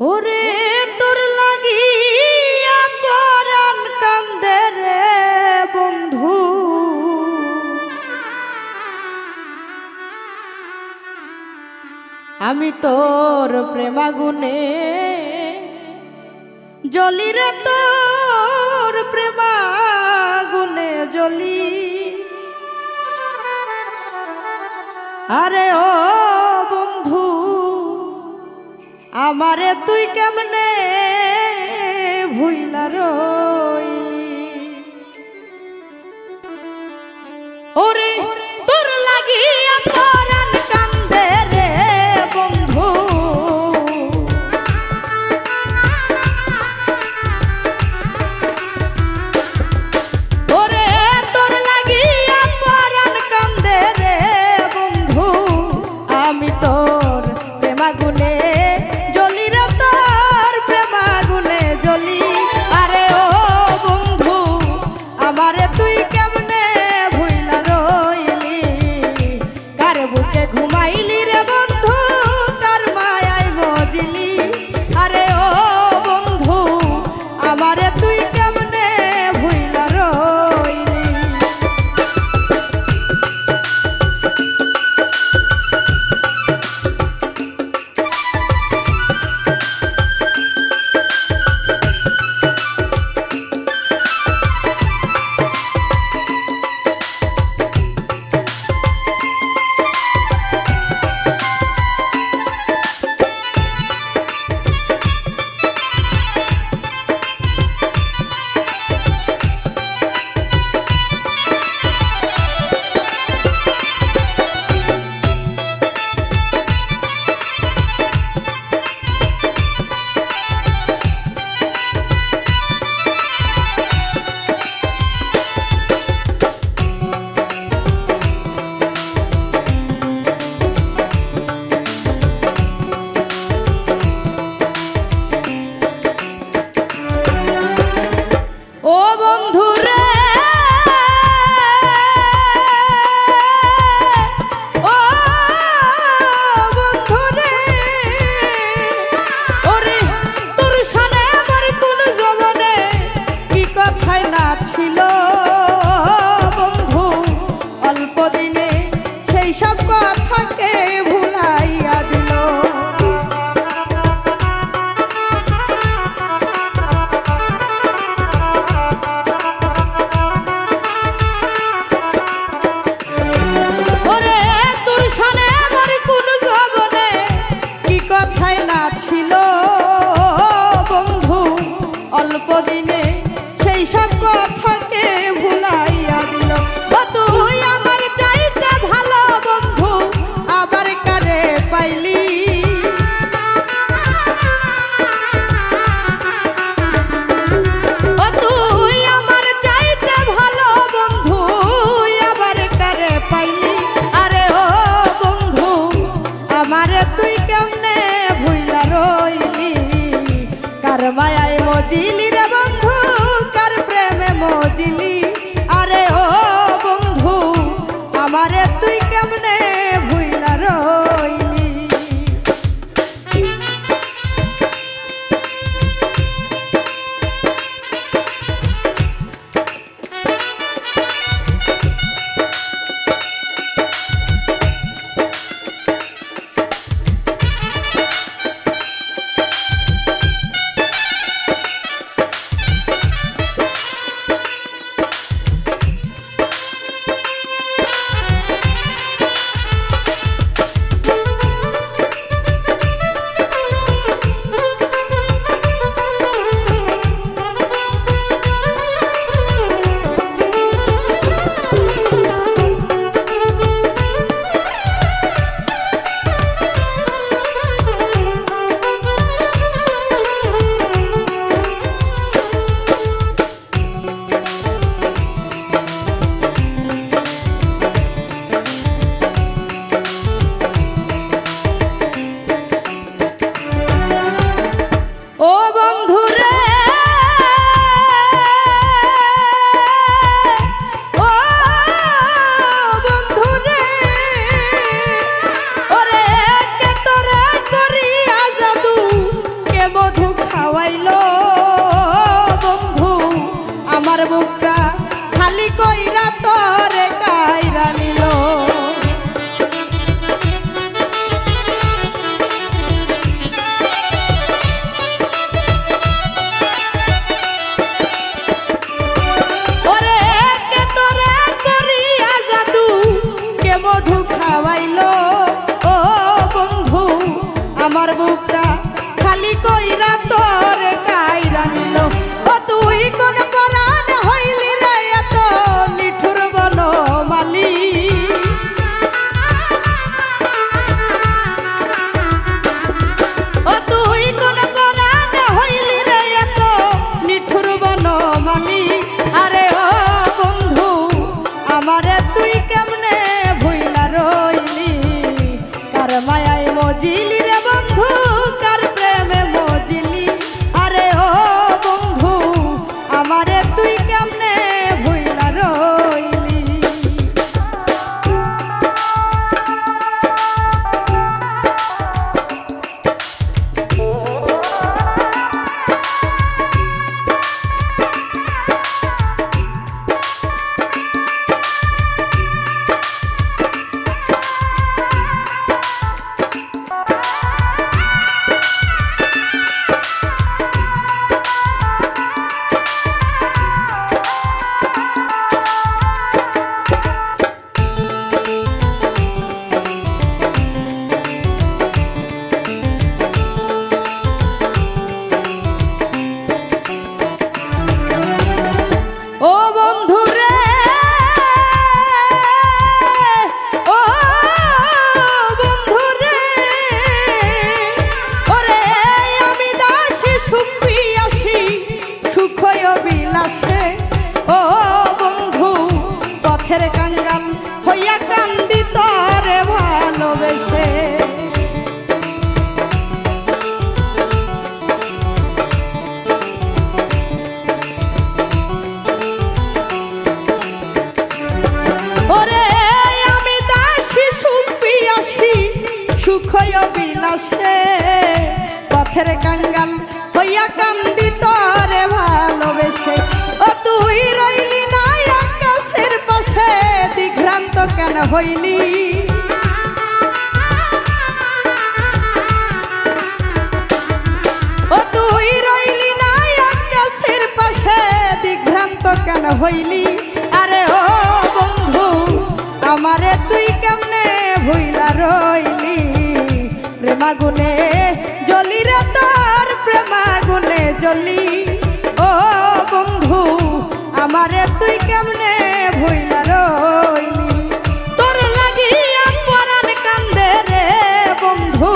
ওরে তোর লাগিয়া পরাণ কান্দে রে বন্ধু। আমি তোর প্রেমাগুনে জলি রে তোর প্রেমাগুনে জলি আরে ও আমারে তুই কেমনে ভুইলারো ছিল আমারে তুই কেমনে ভুইলা রইলি? কার মায়ায় মজিলি খালি কইরা তোর কাইরানিল ও তুই কোন হইলি। ও তুই রইলি না আকাশের পাশে দিঘ্রান্ত কেন হইলি? আরে ও বন্ধু, আমারে তুই কেমনে ভুইলা রইলি? প্রেমাগুনে জলি রে তোর প্রেমাগুনে জলি ও বন্ধু, আমারে তুই কেমনে ভুইলা রইলি? সাধো।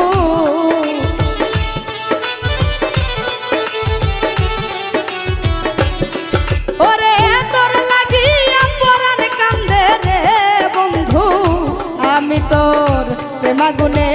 ওরে তোর লাগিয়া পরাণ কান্দে রে বন্ধু আমি তোর প্রেমাগুনে